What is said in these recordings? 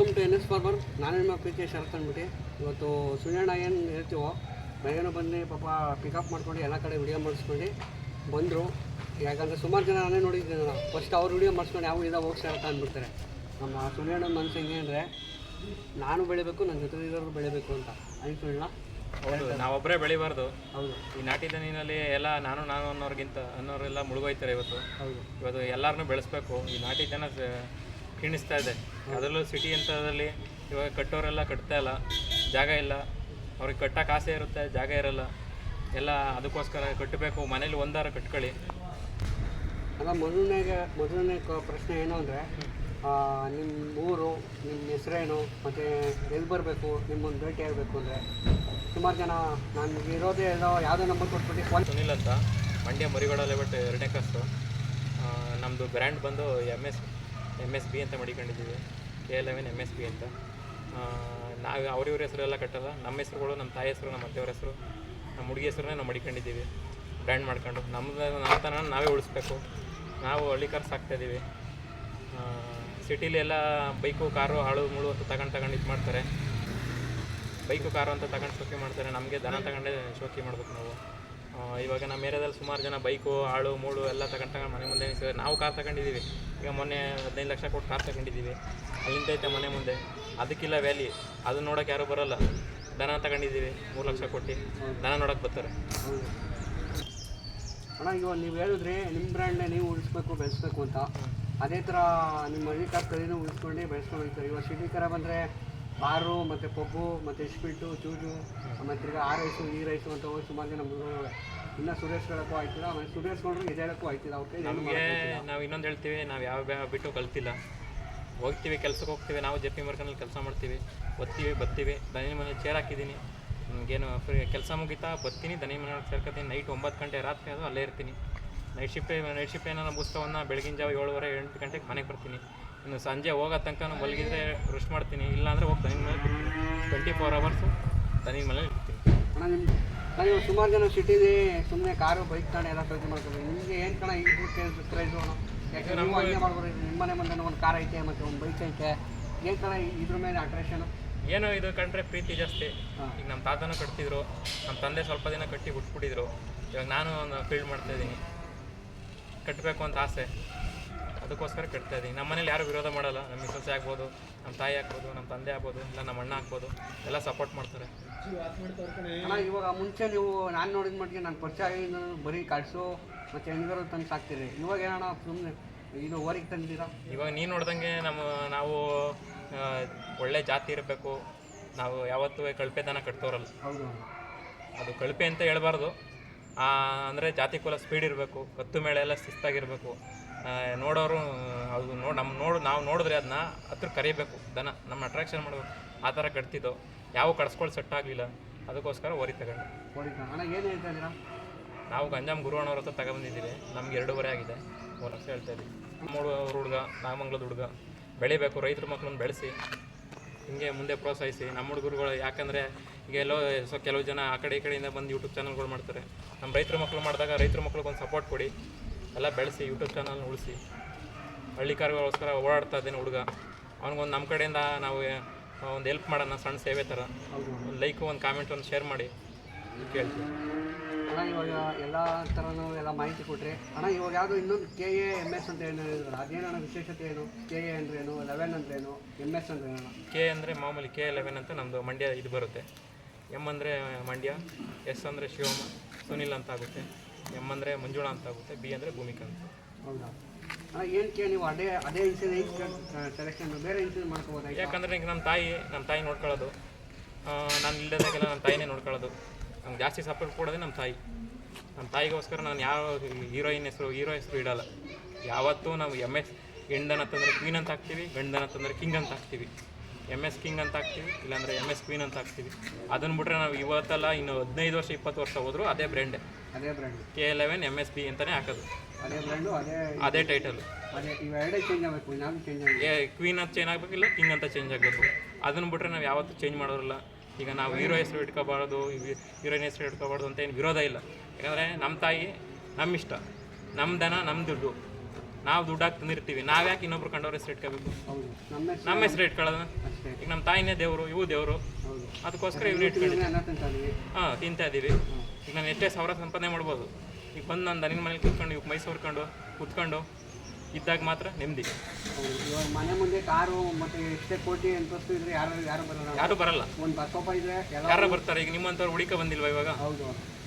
Welcome to N S farmer ನಾನು ನಿಮ್ಮ ಪ್ರೀತಿಯ ಶರತ್ ಅಂದ್ಬಿಟ್ಟು ಇವತ್ತು ಸುಳ್ಯಣ್ಣ ಏನು ಹೇಳ್ತೀವೋ ಬೆಳಗ್ಗೆ ಬಂದು ಪಾಪ ಪಿಕಪ್ ಮಾಡ್ಕೊಂಡು ಎಲ್ಲ ಕಡೆ ವಿಡಿಯೋ ಮಾಡಿಸ್ಕೊಂಡು ಬಂದರು. ಯಾಕಂದರೆ ಸುಮಾರು ಜನ ನಾನೇ ನೋಡಿದ್ದೀನಿ ನಾನು. ಫಸ್ಟ್ ಅವ್ರು ವಿಡಿಯೋ ಮಾಡಿಸ್ಕೊಂಡು ಯಾವ ಇದಾಗ ಹೋಗಿ ಶರತ್ ಅಂದ್ಬಿಡ್ತಾರೆ. ನಮ್ಮ ಸುಳ್ಯಣ್ಣ ಮನಸ್ಸು ಹೆಂಗೆ ಅಂದರೆ ನಾನು ಬೆಳಿಬೇಕು ನನ್ನ ಜೊತೆ ಇರೋರು ಬೆಳಿಬೇಕು ಅಂತ. ಆಯ್ತು ಸುಳ್ಳ ಹೌದು ನಾವೊಬ್ಬರೇ ಬೆಳಿಬಾರ್ದು. ಹೌದು. ಈ ನಾಟಿ ದನಿನಲ್ಲಿ ಎಲ್ಲ ನಾನು ನಾನು ಅನ್ನೋರ್ಗಿಂತ ಅನ್ನೋರೆಲ್ಲ ಮುಳುಗೋಯ್ತಾರೆ ಇವತ್ತು. ಹೌದು. ಇವತ್ತು ಎಲ್ಲರನ್ನೂ ಬೆಳೆಸ್ಬೇಕು. ಈ ನಾಟಿ ಜನ ಕ್ಷೀಣಿಸ್ತಾ ಇದೆ. ಅದರಲ್ಲೂ ಸಿಟಿ ಅಂತದಲ್ಲಿ ಇವಾಗ ಕಟ್ಟೋರೆಲ್ಲ ಕಟ್ತಾ ಇಲ್ಲ. ಜಾಗ ಇಲ್ಲ. ಅವ್ರಿಗೆ ಕಟ್ಟಕ್ಕೆ ಆಸೆ ಇರುತ್ತೆ ಜಾಗ ಇರಲ್ಲ. ಎಲ್ಲ ಅದಕ್ಕೋಸ್ಕರ ಕಟ್ಟಬೇಕು. ಮನೇಲಿ ಒಂದಾರ ಕಟ್ಕೊಳ್ಳಿ. ಅಲ್ಲ ಮೊದಲನೇ ಮೊದಲನೇ ಪ್ರಶ್ನೆ ಏನು ಅಂದರೆ ನಿಮ್ಮ ಊರು ನಿಮ್ಮ ಹೆಸರೇನು ಮತ್ತು ಎಲ್ಲಿ ಬರಬೇಕು ನಿಮ್ಮನ್ನು ಭೇಟಿ ಆಗಬೇಕು ಅಂದರೆ? ಸುಮಾರು ಜನ ನಾನು ಇರೋದೇ ಏನೋ ಯಾವುದೇ ನಂಬರ್ ಕೊಟ್ಬಿಟ್ಟು ಫೋನ್ ಸುನಿಲ್ ಅಂತ. ಮಂಡ್ಯ ಮರಿಗೋಡ ಬಟ್ ಎರಡನೇ ಕ್ಲಾಸು ನಮ್ಮದು ಬ್ರ್ಯಾಂಡ್ ಬಂದು M S M S B ಅಂತ ಮಡಿಕೊಂಡಿದ್ದೀವಿ K eleven M S B ಅಂತ. ನಾವು ಅವ್ರಿವ್ರ ಹೆಸರು ಎಲ್ಲ ಕಟ್ಟಲ್ಲ, ನಮ್ಮ ಹೆಸರುಗಳು, ನಮ್ಮ ತಾಯಿ ಹೆಸರು, ನಮ್ಮ ಅತ್ತೆಯವ್ರ ಹೆಸರು, ನಮ್ಮ ಹುಡುಗಿ ಹೆಸರನ್ನೇ ನಾವು ಮಡಿಕೊಂಡಿದ್ದೀವಿ, ಬ್ರ್ಯಾಂಡ್ ಮಾಡ್ಕೊಂಡು. ನಮ್ಮದು ನಮ್ಮತನ ನಾವೇ ಉಳಿಸ್ಬೇಕು. ನಾವು ಹಳ್ಳಿ ಕಾರ್ ಸಾಕ್ತಾಯಿದ್ದೀವಿ ಸಿಟೀಲಿ ಎಲ್ಲ ಬೈಕು, ಕಾರು, ಹಾಳು, ಮುಳು ಅಂತ ತಗೊಂಡು ತಗೊಂಡು ಇದು ಮಾಡ್ತಾರೆ. ಬೈಕು, ಕಾರು ಅಂತ ತಗೊಂಡು ಶೋಕಿ ಮಾಡ್ತಾರೆ. ನಮಗೆ ದನ ತಗೊಂಡೇ ಶೋಕಿ ಮಾಡ್ಬೇಕು ನಾವು. ಇವಾಗ ನಮ್ಮ ಏರಿಯಾದಲ್ಲಿ ಸುಮಾರು ಜನ ಬೈಕು ಆಳು ಮೂಳು ಎಲ್ಲ ತಗೊಂಡು ತಗೊಂಡು ಮನೆ ಮುಂದೆ ನಿಲ್ಸಿದ್ದಾರೆ. ನಾವು ಕಾರ್ ತಗೊಂಡಿದ್ದೀವಿ. ಈಗ ಮೊನ್ನೆ ಹದಿನೈದು ಲಕ್ಷ ಕೊಟ್ಟು ಕಾರ್ ತಗೊಂಡಿದ್ದೀವಿ. ಅಲ್ಲಿಂದ ಐತೆ ಮನೆ ಮುಂದೆ. ಅದಕ್ಕಿಲ್ಲ ವ್ಯಾಲಿ. ಅದನ್ನ ನೋಡೋಕೆ ಯಾರೂ ಬರೋಲ್ಲ. ದನ ತಗೊಂಡಿದ್ದೀವಿ. ಮೂರು ಲಕ್ಷ ಕೊಟ್ಟು. ದನ ನೋಡೋಕೆ ಬರ್ತಾರೆ. ಅಣ್ಣ, ಇವಾಗ ನೀವು ಹೇಳಿದ್ರಿ, ನಿಮ್ಮ ಬ್ರ್ಯಾಂಡ್ನೇ ನೀವು ಉಳಿಸ್ಬೇಕು, ಬೆಳೆಸ್ಬೇಕು ಅಂತ. ಅದೇ ಥರ ನಿಮ್ಮ ಹಳ್ಳಿ ಕಾರ್ ಕಡೆನೂ ಉಳಿಸ್ಕೊಂಡು ಬೆಳೆಸ್ಕೊಂಡು ಹೋಗ್ತಾರೆ ಇವಾಗ ಸಿಟಿ ಕರ ಬಂದರೆ ಬಾರು ಮತ್ತು ಪಬ್ಬು ಮತ್ತು ಇಸ್ಪಿಟ್ಟು ಚೂಜು ಮತ್ತು ತಿರ್ಗಿ ಆ ರೈಸು ಈ ರೈಸು ಅಂತ ಹೋಗಿ ಸುಮಾರು ಜನ ಮುಗಿದೋವೆ ಇನ್ನು ಸುರೇಶ್ ಹೇಳಕ್ಕೂ ಆಯ್ತಿಲ್ಲ. ಆಮೇಲೆ ಸುರೇಶ್ ಕೊಂಡ್ರು ಎದ್ದೇಳಕ್ಕೂ ಆಯ್ತಿಲ್ಲ. ಅವ್ರ ಕೈ ನಮಗೆ ನಾವು ಇನ್ನೊಂದು ಹೇಳ್ತೀವಿ ನಾವು ಯಾವ ಯಾವ ಬಿಟ್ಟು ಕಲ್ತಿಲ್ಲ. ಹೋಗ್ತೀವಿ ಕೆಲ್ಸಕ್ಕೆ ಹೋಗ್ತೀವಿ ನಾವು ಜೆ ಪಿ ಮರ್ಕನಲ್ಲಿ ಕೆಲಸ ಮಾಡ್ತೀವಿ. ಓದ್ತೀವಿ ಬರ್ತೀವಿ ದನಿ ಮನೆ ಚೇರ್ ಹಾಕಿದ್ದೀನಿ. ನನಗೇನು ಫ್ರೀ ಕೆಲಸ ಮುಗಿತಾ ಬರ್ತೀನಿ ದನಿ ಮನೆ ಸೇರ್ಕೊತೀನಿ ನೈಟ್ ಒಂಬತ್ತು ಗಂಟೆ ರಾತ್ರಿ ಅದು ಅಲ್ಲೇ ಇರ್ತೀನಿ. ನೈಟ್ ಶಿಫ್ಟ್ ನೈಟ್ ಶಿಫ್ಟ್ ಏನಾರ ಮುಗಿಸ್ತಾವನ್ನ ಬೆಳಗಿನ ಜಾವ ಏಳುವರೆ ಎಂಟು ಗಂಟೆಗೆ ಮನೆಗೆ ಬರ್ತೀನಿ. ಇನ್ನು ಸಂಜೆ ಹೋಗೋ ತನಕ ಮಲಗಿದ್ರೆ ರೆಸ್ಟ್ ಮಾಡ್ತೀನಿ. ಇಲ್ಲಾಂದರೆ ಹೋಗಿ ತನಿ ಮೇಲೆ ಟ್ವೆಂಟಿ ಫೋರ್ ಅವರ್ಸು ತನಿ ಮೇಲೆ ಇರ್ತೀನಿ. ಅಣ್ಣ ಇವಾಗ ಸುಮಾರು ಜನ ಸಿಟಿಲಿ ಸುಮ್ಮನೆ ಕಾರು ಬೈಕ್ ತಾನೆ ಎಲ್ಲ ಖರೀದಿ ಮಾಡ್ತಾರೆ. ನಿಮಗೆ ಏನು ಕಣ ಇದು ಕ್ರೈಸ್ ಯಾಕೆ ನೀವು ಹಂಗೆ ಮಾಡ್ಬೋದು. ನಿಮ್ಮನೆ ಮುಂದೆ ಒಂದು ಕಾರ್ ಐತೆ ಮತ್ತು ಒಂದು ಬೈಕ್ ಐತೆ. ಏನು ಕಣ ಇದ್ರ ಮೇಲೆ ಅಟ್ರಾಕ್ಷನು ಏನೋ ಇದು ಕಂಡ್ರೆ ಪ್ರೀತಿ ಜಾಸ್ತಿ. ಈಗ ನಮ್ಮ ತಾತನೂ ಕಟ್ತಿದ್ರು. ನಮ್ಮ ತಂದೆ ಸ್ವಲ್ಪ ದಿನ ಕಟ್ಟಿ ಬಿಟ್ಬಿಟ್ಟಿದ್ರು. ಇವಾಗ ನಾನು ಒಂದು ಫೀಲ್ಡ್ ಮಾಡ್ತಾ ಇದ್ದೀನಿ. ಕಟ್ಟಬೇಕು ಅಂತ ಆಸೆ. ಅದಕ್ಕೋಸ್ಕರ ಕಟ್ತಾ ಇದ್ದೀನಿ ನಮ್ಮ ಮನೇಲಿ ಯಾರು ವಿರೋಧ ಮಾಡಲ್ಲ. ನಮ್ಮ ಮಿಸಸ್ ಆಗ್ಬೋದು ನಮ್ಮ ತಾಯಿ ಆಗ್ಬೋದು ನಮ್ಮ ತಂದೆ ಆಗ್ಬೋದು ಇಲ್ಲ ನಮ್ಮ ಅಣ್ಣ ಆಗ್ಬೋದು ಎಲ್ಲ ಸಪೋರ್ಟ್ ಮಾಡ್ತಾರೆ. ಅಣ್ಣ ಇವಾಗ ಮುಂಚೆ ನೀವು ನಾನು ನೋಡಿದ ಮಟ್ಟಿಗೆ ನಾನು ಪರಿಚಯ ಆಗಿದ್ದು ಬರೀ ಕಳ್ಸು ಮತ್ತು ಹೆಂಗಿರೋ ತಂದು ಸಾಕ್ತೀರಿ. ಇವಾಗ ಏನಣ್ಣ ಸುಮ್ಮನೆ ಇದು ಓರಿಗೆ ತಂದಿದ್ದೀರಾ? ಇವಾಗ ನೀನು ನೋಡ್ದಂಗೆ ನಮ್ಮ ನಾವು ಒಳ್ಳೆ ಜಾತಿ ಇರಬೇಕು. ನಾವು ಯಾವತ್ತೂ ಕಳಪೆತನ ಕಟ್ತೋರಲ್ಲ. ಹೌದು. ಅದು ಕಳಪೆ ಅಂತ ಹೇಳ್ಬಾರ್ದು. ಅಂದರೆ ಜಾತಿ ಕುಲ ಸ್ಪೀಡ್ ಇರಬೇಕು ಕತ್ತು ಮೇಳೆ ಎಲ್ಲ ಶಿಸ್ತಾಗಿರಬೇಕು. ನೋಡೋರು ಅದು ನೋಡಿ ನಮ್ಮ ನೋಡು ನಾವು ನೋಡಿದ್ರೆ ಅದನ್ನ ಹತ್ರ ಕರಿಬೇಕು ದನ. ನಮ್ಮ ಅಟ್ರಾಕ್ಷನ್ ಮಾಡಬೇಕು. ಆ ಥರ ಕಟ್ತಿದ್ದೋ. ಯಾವ ಕಡ್ಸ್ಕೊಳ್ಳಿ ಸೆಟ್ ಆಗಲಿಲ್ಲ. ಅದಕ್ಕೋಸ್ಕರ ಓರಿ ತಗೊಂಡು. ನಾವು ಗಂಜಾಮ್ ಗುರುವಣ್ಣವ್ರ ಹತ್ರ ತಗೊಂಬಂದಿದ್ದೀವಿ. ನಮ್ಗೆ ಎರಡೂವರೆ ಆಗಿದೆ. ಮೂರು ಲಕ್ಷ ಹೇಳ್ತಾ ಇದ್ದೀವಿ. ನಮ್ಮ ಅವ್ರ ಹುಡುಗ ನಾಗಮಂಗ್ಲದ ಹುಡುಗ ಬೆಳಿಬೇಕು ರೈತರ ಮಕ್ಕಳನ್ನ ಬೆಳೆಸಿ. ಹಿಂಗೆ ಮುಂದೆ ಪ್ರೋತ್ಸಾಹಿಸಿ. ನಮ್ಮ ಹುಡುಗರುಗಳು ಯಾಕಂದರೆ ಈಗ ಎಲ್ಲೋ ಸೊ ಕೆಲವು ಜನ ಆ ಕಡೆ ಈ ಕಡೆಯಿಂದ ಬಂದು ಯೂಟ್ಯೂಬ್ ಚಾನಲ್ಗಳು ಮಾಡ್ತಾರೆ. ನಮ್ಮ ರೈತರ ಮಕ್ಕಳು ಮಾಡಿದಾಗ ರೈತರ ಮಕ್ಳಿಗೊಂದು ಸಪೋರ್ಟ್ ಕೊಡಿ. ಎಲ್ಲ ಬೆಳೆಸಿ ಯೂಟ್ಯೂಬ್ ಚಾನಲ್ನ ಉಳಿಸಿ. ಹಳ್ಳಿಕಾರಗೋಸ್ಕರ ಓಡಾಡ್ತಾ ಇದ್ದೀನಿ ಹುಡುಗ. ಅವ್ನಿಗೊಂದು ನಮ್ಮ ಕಡೆಯಿಂದ ನಾವು ಒಂದು ಹೆಲ್ಪ್ ಮಾಡೋಣ ಸಣ್ಣ ಸೇವೆ ಥರ. ಒಂದು ಲೈಕು ಒಂದು ಕಾಮೆಂಟ್ ಒಂದು ಶೇರ್ ಮಾಡಿ. ಕೇಳ್ತೀವಿ ಅಣ್ಣ ಇವಾಗ ಎಲ್ಲ ಥರನೂ ಎಲ್ಲ ಮಾಹಿತಿ ಕೊಟ್ರಿ. ಅಣ್ಣ ಇವಾಗ ಯಾವುದು ಇನ್ನೊಂದು ಕೆ ಎ ಎಂ ಎಸ್ ಅಂತ ಏನು ಹೇಳಿದ್ರಲ್ಲ ಅದೇನಣ್ಣ ವಿಶೇಷತೆ ಏನು? ಕೆ ಎ ಅಂದ್ರೇನು ಲೆವೆನ್ ಅಂದ್ರೇನು ಎಂ ಎಸ್ ಅಂದ್ರೆ ಏನು? ಕೆ ಅಂದರೆ ಮಾಮೂಲಿ ಕೆ ಲೆವೆನ್ ಅಂತ ನಮ್ಮದು ಮಂಡ್ಯ ಇದು ಬರುತ್ತೆ. ಎಂ ಅಂದರೆ ಮಂಡ್ಯ ಎಸ್ ಅಂದರೆ ಶಿವಮ್ಮ ಸುನಿಲ್ ಅಂತ ಆಗುತ್ತೆ. ಎಂ ಅಂದರೆ ಮಂಜುಳ ಅಂತ ಆಗುತ್ತೆ ಬಿ ಅಂದರೆ ಭೂಮಿಕಾ ಅಂತ. ಹೌದಾ? ಅಣ್ಣ ಏನಕ್ಕೆ ನೀವು ಅದೇ ಅದೇ ಸೆಲೆಕ್ಷನ್ ಬೇರೆ ಯಾಕಂದರೆ ಈಗ ನಮ್ಮ ತಾಯಿ ನಮ್ಮ ತಾಯಿ ನೋಡ್ಕೊಳ್ಳೋದು. ನಾನು ಇಲ್ಲದಾಗೆಲ್ಲ ನಮ್ಮ ತಾಯಿನೇ ನೋಡ್ಕೊಳ್ಳೋದು. ನಮ್ಗೆ ಜಾಸ್ತಿ ಸಪೋರ್ಟ್ ಕೊಡೋದೇ ನಮ್ಮ ತಾಯಿ. ನಮ್ಮ ತಾಯಿಗೋಸ್ಕರ ನಾನು ಯಾವ ಹೀರೋಯಿನ್ ಹೆಸರು ಹೀರೋ ಹೆಸರು ಇಡಲ್ಲ. ಯಾವತ್ತೂ ನಾವು ಎಂ ಎಸ್ ಹೆಣ್ದನ ತಂದರೆ ಕ್ವೀನ್ ಅಂತ ಹಾಕ್ತೀವಿ ಗಂಡನ ತಂದರೆ ಕಿಂಗ್ ಅಂತ ಹಾಕ್ತೀವಿ. ಎಂ ಎಸ್ ಕಿಂಗ್ ಅಂತ ಹಾಕ್ತೀವಿ ಇಲ್ಲಾಂದರೆ ಎಂ ಎಸ್ ಕ್ವೀನ್ ಅಂತ ಹಾಕ್ತೀವಿ. ಅದನ್ನು ಬಿಟ್ಟರೆ ನಾವು ಇವತ್ತಲ್ಲ ಇನ್ನು ಹದಿನೈದು ವರ್ಷ ಇಪ್ಪತ್ತು ವರ್ಷ ಹೋದರೂ ಅದೇ ಬ್ರ್ಯಾಂಡೆ ಅದೇ brand K eleven M S B ಅಂತಲೇ ಹಾಕೋದು. ಅದೇ ಬ್ರ್ಯಾಂಡು ಅದೇ ಅದೇ ಟೈಟಲು ಚೇಂಜ್ ಆಗಬೇಕು ಕ್ವೀನ್ ಅಂತ ಚೇಂಜ್ ಆಗಬೇಕಿಲ್ಲ ಕಿಂಗ್ ಅಂತ ಚೇಂಜ್ ಆಗಬೇಕು. ಅದನ್ನು ಬಿಟ್ರೆ ನಾವು ಯಾವತ್ತೂ ಚೇಂಜ್ ಮಾಡೋರಿಲ್ಲ. ಈಗ ನಾವು ಹೀರೋ ಹೆಸರು ಇಟ್ಕೋಬಾರ್ದು ಹೀರೋಯಿನ್ ಹೆಸರು ಇಟ್ಕೋಬಾರ್ದು ಅಂತ ಏನು ವಿರೋಧ ಇಲ್ಲ. ಯಾಕಂದರೆ ನಮ್ಮ ತಾಯಿ ನಮ್ಮ ಇಷ್ಟ ನಮ್ಮ ದನ ನಮ್ಮ ದುಡ್ಡು. ನಾವು ದುಡ್ಡು ಹಾಕಿ ತಂದಿರ್ತೀವಿ. ನಾವು ಯಾಕೆ ಇನ್ನೊಬ್ರು ಕಂಡವ್ರ ಹೆಸರು ಇಟ್ಕೋಬೇಕು? ನಮ್ಮ ಹೆಸರು ಇಟ್ಕೊಳ್ಳೋದು? ಈಗ ನಮ್ಮ ತಾಯಿನೇ ದೇವರು ಇವು ದೇವರು. ಅದಕ್ಕೋಸ್ಕರ ಇವ್ರು ಇಟ್ಕೊಂಡಿದ್ದೀವಿ ಹಾಂ ತಿಂತಾ ಇದ್ದೀವಿ ಈಗ ನಾನು ಎಷ್ಟೇ ಸಾವಿರ ಸಂಪಾದನೆ ಮಾಡ್ಬೋದು. ಈಗ ಬಂದು ನಾನು ದನಿನ ಮನೇಲಿ ಕೂತ್ಕೊಂಡು ಇವಾಗ ಮೈಸೂರು ಕಂಡು ಕೂತ್ಕೊಂಡು ಇದ್ದಾಗ ಮಾತ್ರ ನೆಮ್ಮದಿ. ಹೌದು ಇವಾಗ ಮನೆ ಮುಂದೆ ಕಾರು ಮತ್ತೆ ಎಷ್ಟೇ ಕೋಟಿ ಅಂತಸ್ತು ಇದ್ರೆ ಯಾರು ಯಾರು ಬರಲ್ಲ ಯಾರು ಬರಲ್ಲ. ಒಂದು ಬಸ್ ಇದ್ರೆ ಎಲ್ಲ ಯಾರ ಬರ್ತಾರೆ ಈಗ ನಿಮ್ಮಂಥವ್ರು ಹುಡುಕ ಬಂದಿಲ್ವಾ ಇವಾಗ? ಹೌದು.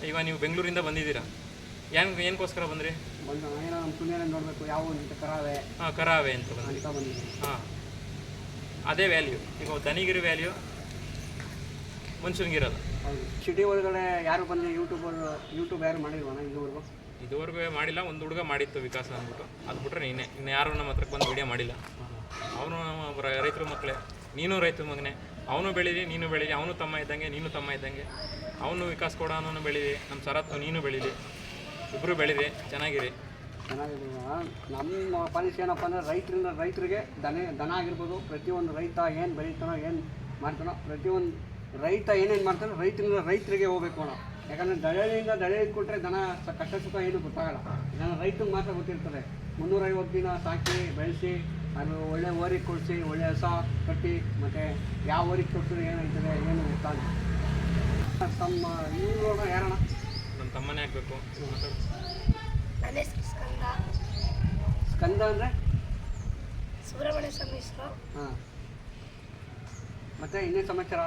ಈಗ ನೀವು ಬೆಂಗಳೂರಿಂದ ಬಂದಿದ್ದೀರಾ? ಏನ್ ಏನಕ್ಕೋಸ್ಕರ ಬಂದ್ರಿ? ಬಂದು ಏನೋ ನಮ್ಮ ಪುಣ್ಯನ ನೋಡಬೇಕು ಯಾವ ಒಂದು ಕರಾವೆ. ಹಾಂ ಕರಾವೆ ಅಂತ ಬಂದ್ರಿ. ಅಂತ ಬಂದಿದ್ದೀವಿ ಹಾಂ. ಅದೇ ವ್ಯಾಲ್ಯೂ ಈಗ ಧನಿಗಿರಿ ವ್ಯಾಲ್ಯೂ ಮನುಷ್ಯನಿಗಿರಲ್ಲ ಹೌದು. ಸಿಟಿ ಒಳಗಡೆ ಯಾರು ಬಂದು ಯೂಟ್ಯೂಬರ್ ಯೂಟ್ಯೂಬ್ ಯಾರು ಮಾಡಿಲ್ವಣ ಇದುವರೆಗೂ ಇದುವರೆಗೂ ಮಾಡಿಲ್ಲ, ಒಂದು ಹುಡುಗ ಮಾಡಿತ್ತು ವಿಕಾಸ ಅಂದ್ಬಿಟ್ಟು. ಅದು ಬಿಟ್ರೆ ನೀನೆ. ಇನ್ನು ಯಾರು ನಮ್ಮ ಹತ್ರಕ್ಕೆ ಬಂದು ವಿಡಿಯೋ ಮಾಡಿಲ್ಲ. ಅವನು ರೈತರು ಮಕ್ಕಳೇ ನೀನು ರೈತ ಮಗನೇ. ಅವನು ಬೆಳೀಲಿ, ನೀನು ಬೆಳೀಲಿ. ಅವನು ತಮ್ಮ ಇದ್ದಂಗೆ, ನೀನು ತಮ್ಮ ಇದ್ದಂಗೆ. ಅವನು ವಿಕಾಸ್ ಕೂಡ ಅನ್ನೋನು ಬೆಳೀಲಿ. ನಮ್ಮ ಸರತ್ತು ನೀನು ಬೆಳೀಲಿ. ಇಬ್ಬರು ಬೆಳೀರಿ ಚೆನ್ನಾಗಿರಿ ನಮ್ಮ ಪಾಲಿಸಿ ಏನಪ್ಪ ಅಂದರೆ ರೈತರಿಂದ ರೈತರಿಗೆ ದನ ದನ ಆಗಿರ್ಬೋದು, ಪ್ರತಿಯೊಂದು ರೈತ ಏನು ಬೆಳೀತಾನೋ, ಏನು ಮಾಡ್ತಾನೋ, ಪ್ರತಿಯೊಂದು ರೈತ ಏನೇನು ಮಾಡ್ತಾನೋ ರೈತರಿಂದ ರೈತರಿಗೆ ಹೋಗ್ಬೇಕು ಅಣ್ಣ. ಯಾಕಂದರೆ ದಳೆಯಿಂದ ದಳಿಯಲ್ಲಿ ಕೊಟ್ಟರೆ ದನ ಸ- ಕಷ್ಟ ಸುಖ ಏನು ಗೊತ್ತಾಗಲ್ಲ. ದನ ರೈತಗೆ ಮಾತ್ರ ಗೊತ್ತಿರ್ತದೆ. ಮುನ್ನೂರೈವತ್ತು ದಿನ ಸಾಕಿ ಬೆಳೆಸಿ ಅದು ಒಳ್ಳೆ ಓರಿ ಕೊಡಿಸಿ ಒಳ್ಳೆ ಹಸ ಕಟ್ಟಿ ಮತ್ತು ಯಾವ ಓರಿಗೆ ಕೊಡ್ಸಿದ್ರೆ ಏನಾಯ್ತದೆ ಏನು ಗೊತ್ತಾಗಲ್ಲ. ತಮ್ಮ ಇವರು ಯಾರಣ ನಮ್ಮ ತಮ್ಮನೇ ಆಗಬೇಕು. ಸ್ಕಂದ. ಸ್ಕಂದ ಅಂದರೆ? ಸುಬ್ರಹ್ಮಣ್ಯ ಸ್ವಾಮಿ ಹಾಂ. ಮತ್ತು ಇನ್ನೇನು ಸಮಾಚಾರ?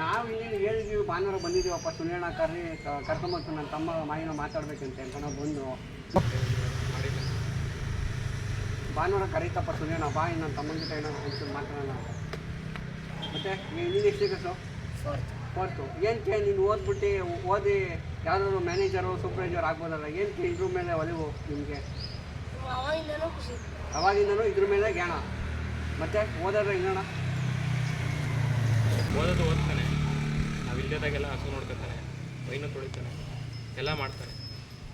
ನಾವು ಇಲ್ಲಿ ಹೇಳಿದ್ದೀವಿ ಭಾನುವಾರ ಬಂದಿದ್ದೀವಪ್ಪ ಸುನಿಯಣ್ಣ ಕರ್ರಿ ಕರ್ಕೊಂಬರ್ತೀವಿ ಕರ್ಕೊಂಬತ್ತು ನನ್ನ ತಮ್ಮ ಮಾಯಿನ ಮಾತಾಡ್ಬೇಕಂತ ಅಂತ ನಾವು ಬಂದು. ಭಾನುವಾರ ಕರೀತಪ್ಪ ಸುನಿಯಣ್ಣ ಬಾ ಇನ್ನು ನನ್ನ ತಮ್ಮನ ಜೊತೆ ಏನೋ ಒಂಚೂರು ಮಾತಾಡೋಣ ಮತ್ತೆ ಮತ್ತು ನೀನು ಎಷ್ಟು ಸಿಗತ್ತು ಫೋರ್ತ್ ಏನಕ್ಕೆ ನೀನು ಓದ್ಬಿಟ್ಟು ಓದಿ ಯಾವುದಾದ್ರು ಮ್ಯಾನೇಜರು ಸೂಪರ್ವೈಸರ್ ಆಗ್ಬೋದಲ್ಲ? ಏನಕ್ಕೆ ಇದ್ರ ಮೇಲೆ ಒಲಿವು ನಿಮಗೆ? ಅವಾಗಿಂದನೂ ಇದ್ರ ಮೇಲೆ ಜ್ಞಾನ. ಮತ್ತೆ ಓದೋದ್ರೆ ಇನ್ನೋಣ ಓದೋದು ಓದ್ತಾನೆ. ನಾವು ಇಲ್ಲದಾಗೆಲ್ಲ ಹಸು ನೋಡ್ಕೊತಾನೆ ಮೈನು ತೊಳಿತಾನೆ ಎಲ್ಲ ಮಾಡ್ತಾನೆ.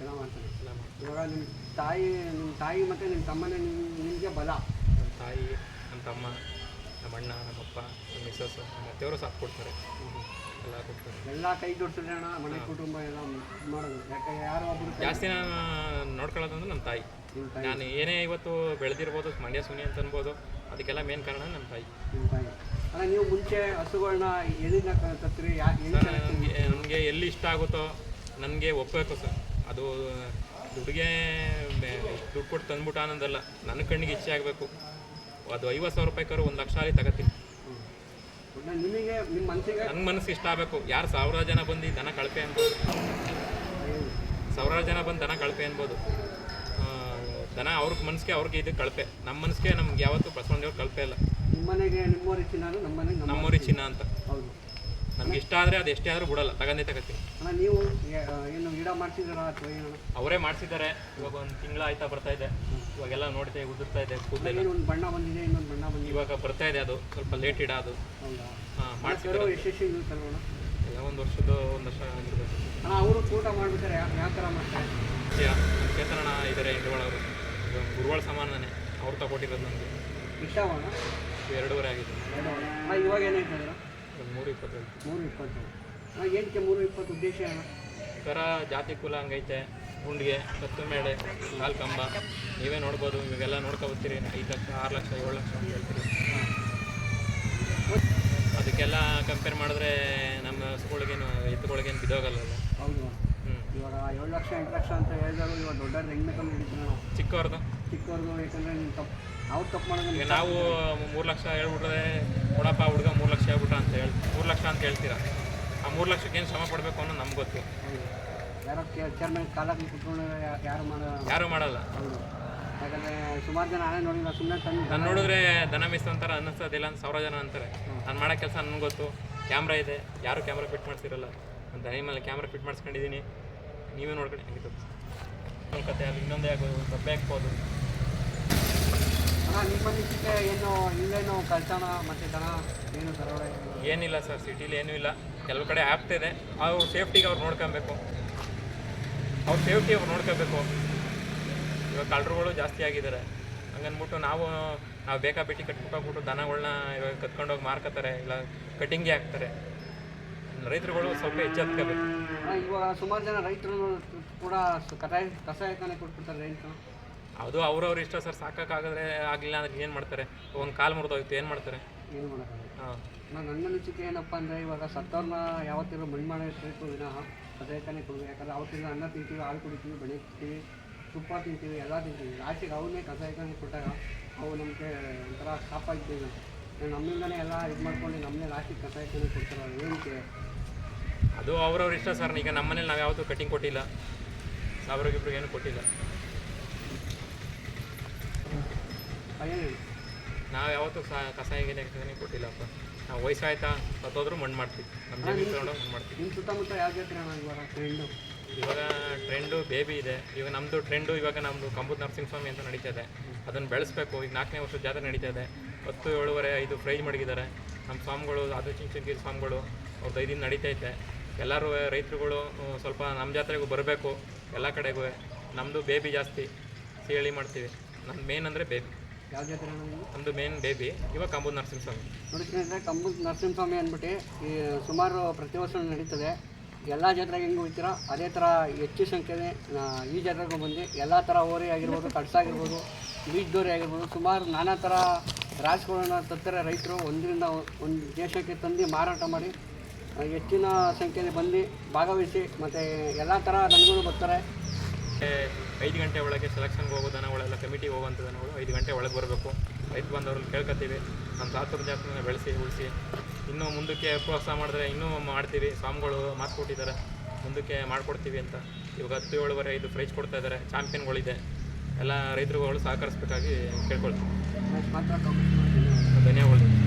ಎಲ್ಲ ಮಾಡ್ತಾನೆ. ಎಲ್ಲ ಮಾಡ್ತಾನೆ. ಇವಾಗ ನಿಮ್ಮ ತಾಯಿ ನಿಮ್ಮ ತಾಯಿ ಮತ್ತು ನಿಮ್ಮ ತಮ್ಮನೇ ನಿಮ್ಮ ನಿಮಗೆ ಬಲ? ನಮ್ಮ ತಾಯಿ ನಮ್ಮ ತಮ್ಮ ನಮ್ಮ ಅಣ್ಣ ನಮ್ಮಪ್ಪ ನಮ್ಮ ಮಿಸ್ಸಸ್ಸು ನಮ್ಮ ಅತ್ತೆಯವರು ಸಾಥ್ ಕೊಡ್ತಾರೆ. ಎಲ್ಲ ಕೈ ಜೋಡಿಸಿದ್ರೆ ಅಣ್ಣ ಮನೆ ಕುಟುಂಬ ಎಲ್ಲ ಮಾಡೋದು. ಯಾಕೆ ಯಾರೋ ಒಬ್ಬರು ಜಾಸ್ತಿ ನಾನು ನೋಡ್ಕೊಳ್ಳೋದಂದ್ರೆ ನಮ್ಮ ತಾಯಿ. ನಿಮ್ಮ ತಾಯಿ. ನಾನು ಏನೇ ಇವತ್ತು ಬೆಳೆದಿರ್ಬೋದು ಮಂಡ್ಯ ಸುನಿ ಅಂತ ಅನ್ಬೋದು ಅದಕ್ಕೆಲ್ಲ ಮೇನ್ ಕಾರಣ ನಮ್ಮ ತಾಯಿ. ನಿಮ್ಮ ತಾಯಿ. ಅಲ್ಲ ನೀವು ಮುಂಚೆ ಹಸುಗಳನ್ನ ಎಲ್ಲಿಂದ ಕ- ತರ್ತೀರಿ ಯಾ ಎಲ್ಲಿ ಸರ್ ನನಗೆ ನನಗೆ ಎಲ್ಲಿ ಇಷ್ಟ ಆಗುತ್ತೋ ನನಗೆ ಒಪ್ಪಬೇಕು ಸರ್. ಅದು ದುಡ್ಗೆ ದುಡ್ಡು ಕೊಟ್ಟು ತಂದ್ಬಿಟ್ಟು ಆನಂದಲ್ಲ ನನ್ನ ಕಣ್ಣಿಗೆ ಇಚ್ಛೆ ಆಗಬೇಕು. ಅದು ಐವತ್ತು ಸಾವಿರ ರೂಪಾಯಿ ಕರು ಒಂದು ಲಕ್ಷ ಅಲ್ಲಿ ತಗೋತೀನಿ. ನಿಮಗೆ ನಿಮ್ಮ ಮನಸ್ಸಿಗೆ ನನ್ನ ಮನಸ್ಸಿಗೆ ಇಷ್ಟ ಆಗಬೇಕು. ಯಾರು ಸಾವಿರಾರು ಜನ ಬಂದು ದನ ಕಳಪೆ ಅನ್ಬೋದು? ಸಾವಿರಾರು ಜನ ಬಂದು ದನ ಕಳಪೆ ಅನ್ಬೋದು. ದನ ಅವ್ರಿಗೆ ಮನಸ್ಸಿಗೆ ಅವ್ರಿಗೆ ಇದು ಕಳಪೆ. ನಮ್ಮ ಮನಸ್ಸಿಗೆ ನಮ್ಗೆ ಯಾವತ್ತೂ ಬಸವಣ್ಣದೇವ್ರು ಕಳಪೆ ಇಲ್ಲ. ನಿಮ್ಮನೆಗೆ ನಿಮ್ಮೂರಿ ಚಿನ್ನ ನಮ್ಮ ಮನೆಗೆ ನಮ್ಮ ನಮ್ಮೂರಿ ಚಿನ್ನ ಅಂತ. ಹೌದು. ನಮ್ಗೆ ಇಷ್ಟ ಆದರೆ ಅದು ಎಷ್ಟೇ ಆದರೂ ಬಿಡಲ್ಲ. ತಗೊಂಡೇ ತಗತ್ತಿ ಅಣ್ಣ ನೀವು ಏನು ಗಿಡ ಮಾಡ್ತಿದ್ದೀರಾ ಅಥವಾ ಏನು? ಅವರೇ ಮಾಡಿಸಿದ್ದಾರೆ. ಇವಾಗ ಒಂದು ತಿಂಗಳ ಆಯ್ತಾ ಬರ್ತಾ ಇದೆ. ಇವಾಗೆಲ್ಲ ನೋಡ್ತಾ ಉದುರ್ತಾ ಇದೆ ಕೂದಲು ಒಂದು ಬಣ್ಣ ಬಂದಿದೆ ಇನ್ನೊಂದು ಬಣ್ಣ ಬಂದಿದೆ. ಇವಾಗ ಬರ್ತಾ ಇದೆ ಅದು ಸ್ವಲ್ಪ ಲೇಟ್ ಇಡ ಅದು. ಹಾಂ ಇರುತ್ತಲ್ಲ ಇರುತ್ತೆ ಎಲ್ಲ ಒಂದು ವರ್ಷದ ಒಂದು ವರ್ಷ ಆಗಿರ್ಬೇಕು ಅಣ್ಣ ಅವರು ಊಟ ಮಾಡ್ಬೇಕಾರೆ ಯಾವ ಥರ ಮಾಡ್ತಾರೆ? ಚೇತನಣ್ಣ ಇದ್ದಾರೆ ಅವರು. ಗುರುವಾಳ ಸಮಾನನೇ ಅವ್ರು ತಗೊಟ್ಟಿರೋದು ನನಗೆ ಇಷ್ಟ ಎರಡೂವರೆ ಆಗಿದೆ. ಇವಾಗ ಒಂದು ಮೂರು ಇಪ್ಪತ್ತೈದು ಮೂರು ಇಪ್ಪತ್ತು. ಏನಕ್ಕೆ ಮೂರು ಇಪ್ಪತ್ತು ಉದ್ದೇಶ ಅಣ್ಣ ಥರ ಜಾತಿ ಕುಲ ಹಂಗೈತೆ. ಗುಂಡಿಗೆ ಕತ್ತು ಮೇಳೆ ಕಾಲು ಕಂಬ. ನೀವೇ ನೋಡ್ಬೋದು ಇವಾಗೆಲ್ಲ ನೋಡ್ಕೊಬತ್ತೀರಿ ಐದು ಲಕ್ಷ ಆರು ಲಕ್ಷ ಏಳು ಲಕ್ಷ ಅಂತ ಹೇಳ್ತೀರಿ. ಅದಕ್ಕೆಲ್ಲ ಕಂಪೇರ್ ಮಾಡಿದ್ರೆ ನಮ್ಮ ಹಸುಗಳಿಗೇನು ಎತ್ತುಗಳಿಗೇನು ಬಿದ್ದೋಗಲ್ಲ ಹೌದು. ಇವಾಗ ಏಳು ಲಕ್ಷ ಎಂಟು ಲಕ್ಷ ಅಂತ ಹೇಳಿದ್ರು ಇವಾಗ ದೊಡ್ಡವ್ರು ಹೆಂಗೆ ಬೇಕಂತ ಹಿಡಿತೀವಿ ನಾವು. ಚಿಕ್ಕವ್ರದ್ದು? ಚಿಕ್ಕವ್ರದ್ದು ಯಾಕಂದರೆ ನೀವು ತಪ್ಪು. ನಾವು ತಪ್ಪು ಮಾಡೋದು ಈಗ ನಾವು ಮೂರು ಲಕ್ಷ ಹೇಳ್ಬಿಟ್ರೆ ಕೊಡಪ್ಪ ಹುಡುಗ ಮೂರು ಲಕ್ಷ ಹೇಳ್ಬಿಟ್ರ ಅಂತ ಹೇಳಿ ಮೂರು ಲಕ್ಷ ಅಂತ ಹೇಳ್ತೀರಾ? ಆ ಮೂರು ಲಕ್ಷಕ್ಕೆ ಏನು ಶ್ರಮ ಪಡಬೇಕು ಅನ್ನೋದು ನಮ್ಗೆ ಗೊತ್ತು. ಯಾರೋ ಚೇರ್ಮನ್ ಕಾಲಾಗಿ ಕುತ್ಕೊಂಡು ಯಾರು ಮಾಡೋ ಯಾರೂ ಮಾಡಲ್ಲ. ಹೌದು. ಯಾಕಂದರೆ ಸುಮಾರು ಜನ ನಾನೇ ನೋಡಿಲ್ಲ ಸುಮ್ಮನೆ ತಂದು ನಾನು ನೋಡಿದ್ರೆ ದನ ಮೇಯ್ಸೋ ಅಂತಾರೆ ಅನ್ನಿಸ್ತದಿಲ್ಲ ಅಂತ ಸಾವಿರ ಜನ ಅಂತಾರೆ. ನಾನು ಮಾಡೋ ಕೆಲಸ ನನಗೆ ಗೊತ್ತು. ಕ್ಯಾಮ್ರಾ ಇದೆ. ಯಾರು ಕ್ಯಾಮ್ರಾ ಫಿಟ್ ಮಾಡ್ತಿರಲ್ಲ ನಾನು ದನಿ ಮೇಲೆ ಕ್ಯಾಮ್ರಾ ಫಿಟ್ ಮಾಡಿಸ್ಕೊಂಡಿದ್ದೀನಿ ನೀವೇ ನೋಡ್ಕೊಂಡು ಹೆಂಗೆ ತಪ್ಪು ಕತೆ ಅಲ್ಲಿ ಇನ್ನೊಂದೇ ಆಗ್ಬೋದು ಸಬ್ಬೆ ಹಾಕ್ಬೋದು. ಅಣ್ಣ ನಿಮ್ಮ ನಿಶ್ಚಿತ ಏನು ಇಲ್ಲೇನು ಕಳ್ತನ ಮತ್ತು ದನ ಏನು ದರೋಡೆ? ಏನಿಲ್ಲ ಸರ್ ಸಿಟಿಲಿ ಏನೂ ಇಲ್ಲ. ಕೆಲವು ಕಡೆ ಆ್ಯಪ್ ಇದೆ ಅವ್ರು ಸೇಫ್ಟಿಗೆ ಅವ್ರು ನೋಡ್ಕೊಬೇಕು ಅವ್ರ ಸೇಫ್ಟಿ ಅವ್ರು ನೋಡ್ಕೋಬೇಕು. ಇವಾಗ ಕಳ್ಳರುಗಳು ಜಾಸ್ತಿ ಆಗಿದ್ದಾರೆ ಹಂಗನ್ಬಿಟ್ಟು ನಾವು ನಾವು ಬೇಕಾ ಬೇಟಿ ಕಟ್ಬಿಟ್ಟು ದನಗಳನ್ನ ಇವಾಗ ಕತ್ಕೊಂಡೋಗಿ ಮಾರ್ಕೋತಾರೆ ಇಲ್ಲ ಕಟ್ಟಿಂಗೇ ಹಾಕ್ತಾರೆ. ರೈತರುಗಳು ಸ್ವಲ್ಪ ಎಚ್ಚೆತ್ಕೋಬೇಕು ಇವಾಗ ಸುಮಾರು ಜನ ರೈತರು ಕೂಡ ಕಸಾಯ ಕಟಾಯ ಕಸಾಯಖಾನೆ ಕೊಟ್ಬಿಡ್ತಾರೆ ರೈತರು. ಅದು ಅವ್ರವ್ರ ಇಷ್ಟ ಸರ್ ಸಾಕಾಗದ್ರೆ ಆಗಲಿಲ್ಲ ಅಂದ್ರೆ ಏನು ಮಾಡ್ತಾರೆ? ಒಂದು ಕಾಲು ಮುರಿದೋಯ್ತು ಏನು ಮಾಡ್ತಾರೆ? ಏನು ಮಾಡ್ತಾರೆ ಹಾಂ. ನನ್ನ ಅನಿಸಿಕೆ ಏನಪ್ಪ ಅಂದರೆ ಇವಾಗ ಸತ್ತವ್ರನ್ನ ಯಾವತ್ತಿರೋ ಮಣ್ಣು ಮಾಡೋ ಇರಬೇಕು ವಿನಃ ತಾನೇ ಕೊಡಬೇಕು ಯಾಕಂದ್ರೆ ಅವತ್ತಿನ ಅನ್ನ ತಿಂತೀವಿ ಹಾಲು ಕುಡಿತೀವಿ ಬೆಳೆ ತಿಂತೀವಿ ತುಪ್ಪ ತಿಂತೀವಿ ಎಲ್ಲ ತಿಂತೀವಿ. ಲಾಸ್ಟಿಗೆ ಅವನ್ನೇ ಕಸಾಯಖಾನೆ ಕೊಟ್ಟಾಗ ಅವು ನಮಗೆ ಒಂಥರ ಶಾಪ ಇದ್ದೀವಿ ನಮ್ಮಿಂದನೇ ಎಲ್ಲ ಇದು ಮಾಡ್ಕೊಂಡು ನಮ್ಮನ್ನೇ ಲಾಸ್ಟಿಗೆ ಕಸಾಯಖಾನೆ ಕೊಡ್ತಾರೆ. ಏನಕ್ಕೆ? ಅದು ಅವ್ರವ್ರ ಇಷ್ಟ ಸರ್. ಈಗ ನಮ್ಮನೇಲಿ ನಾವು ಯಾವತ್ತೂ ಕಟಿಂಗ್ ಕೊಟ್ಟಿಲ್ಲ. ಅವ್ರಿಗಿಬ್ರಿಗೆ ಏನು ಕೊಟ್ಟಿಲ್ಲ. ನಾವು ಯಾವತ್ತೂ ಸಹ ಕಸಾಯಿಗೆ ಕೊಟ್ಟಿಲ್ಲಪ್ಪ ನಾವು ವಯಸ್ಸಾಯ್ತಾ ಸತ್ತೋದ್ರೂ ಮಣ್ಣು ಮಾಡ್ತೀವಿ. ನಮ್ಮ ಜಮೀನು ತೊಗೊಂಡೋಗಿ ಮಣ್ಣು ಮಾಡ್ತೀವಿ. ನಿಮ್ಮ ಸುತ್ತಮುತ್ತ ಯಾವ ಜಾತ್ರೆ ಅಣ್ಣ ಇವಾಗ ಟ್ರೆಂಡು ಇವಾಗ ಟ್ರೆಂಡು ಬೇಬಿ ಇದೆ. ಇವಾಗ ನಮ್ಮದು ಟ್ರೆಂಡು ಇವಾಗ ನಮ್ಮದು ಕಂಬೂತ್ ನರಸಿಂಹಸ್ವಾಮಿ ಅಂತ ನಡೀತಾ ಇದೆ. ಅದನ್ನು ಬೆಳೆಸ್ಬೇಕು. ಈಗ ನಾಲ್ಕನೇ ವರ್ಷದ ಜಾತ್ರೆ ನಡೀತಾ ಇದೆ. ಹತ್ತು ಏಳುವರೆ ಐದು ಪ್ರೈಜ್ ಮಡಗಿದ್ದಾರೆ. ನಮ್ಮ ಸ್ವಾಮಿಗಳು ಅದು ಚಿಂಚನಗಿರಿ ಸ್ವಾಮಿಗಳು ಅವ್ರದ್ದು ಐದಿನ ನಡೀತೈತೆ ಎಲ್ಲರೂ ರೈತರುಗಳು ಸ್ವಲ್ಪ ನಮ್ಮ ಜಾತ್ರೆಗೂ ಬರಬೇಕು. ಎಲ್ಲ ಕಡೆಗೂ. ನಮ್ಮದು ಬೇಬಿ ಜಾಸ್ತಿ. ಸಿಹಳಿ ಮಾಡ್ತೀವಿ. ನಮ್ಮ ಮೇನ್ ಅಂದರೆ ಬೇಬಿ ಯಾವ ಜಾತ್ರೆ ನಮ್ಮದು ಮೇನ್ ಬೇಬಿ ಇವಾಗ ಕಂಬೂತ್ ನರಸಿಂಹಸ್ವಾಮಿ. ನೋಡಿ ಸ್ನೇಹಿತರೆ ನರಸಿಂಹಸ್ವಾಮಿ ಅಂದ್ಬಿಟ್ಟು ಈ ಸುಮಾರು ಪ್ರತಿ ವರ್ಷ ನಡೀತದೆ. ಎಲ್ಲ ಜಾತ್ರೆಗೆ ಹೆಂಗೆ ಹೋಗ್ತೀರಾ ಅದೇ ಥರ ಹೆಚ್ಚು ಸಂಖ್ಯೆ ಆ, ಈ ಜಾತ್ರೆಗೂ ಬಂದು ಎಲ್ಲ ಥರ ಓರಿ ಆಗಿರ್ಬೋದು ಕಡ್ಸಾಗಿರ್ಬೋದು ಬೀಜದೋರಿ ಆಗಿರ್ಬೋದು ಸುಮಾರು ನಾನಾ ಥರ ರಾಸುಗಳನ್ನ ತತ್ತರ ರೈತರು. ಒಂದರಿಂದ ಒಂದು ದೇಶಕ್ಕೆ ತಂದು ಮಾರಾಟ ಮಾಡಿ ಹೆಚ್ಚಿನ ಸಂಖ್ಯೆಯಲ್ಲಿ ಬಂದು ಭಾಗವಹಿಸಿ ಮತ್ತು ಎಲ್ಲ ಥರ ನನಗೂ ಬರ್ತಾರೆ. ಐದು ಗಂಟೆ ಒಳಗೆ ಸೆಲೆಕ್ಷನ್ಗೆ ಹೋಗೋ ದನಗಳೆಲ್ಲ ಕಮಿಟಿಗೆ ಹೋಗುವಂಥ ದನಗಳು ಐದು ಗಂಟೆ ಒಳಗೆ ಬರಬೇಕು. ರೈತ ಬಂದವ್ರಲ್ಲಿ ಕೇಳ್ಕೊತೀವಿ ನಮ್ಮ ತಾತುರ ಜಾತ್ರೆನ ಬೆಳೆಸಿ ಉಳಿಸಿ. ಇನ್ನೂ ಮುಂದಕ್ಕೆ ಪ್ರೋತ್ಸಾಹ ಮಾಡಿದ್ರೆ ಇನ್ನೂ ಮಾಡ್ತೀವಿ. ಸ್ವಾಮಿಗಳು ಮಾತು ಕೊಟ್ಟಿದ್ದಾರೆ ಮುಂದಕ್ಕೆ ಮಾಡಿಕೊಡ್ತೀವಿ ಅಂತ. ಇವಾಗ ಹತ್ತು ಏಳುವರೆ ಐದು ಪ್ರೈಸ್ ಕೊಡ್ತಾ ಇದ್ದಾರೆ. ಚಾಂಪಿಯನ್ಗಳಿದೆ. ಎಲ್ಲ ರೈತರುಗಳು ಸಹಕರಿಸ್ಬೇಕಾಗಿ ಕೇಳ್ಕೊಳ್ತೀವಿ. ಧನ್ಯವಾದಗಳು.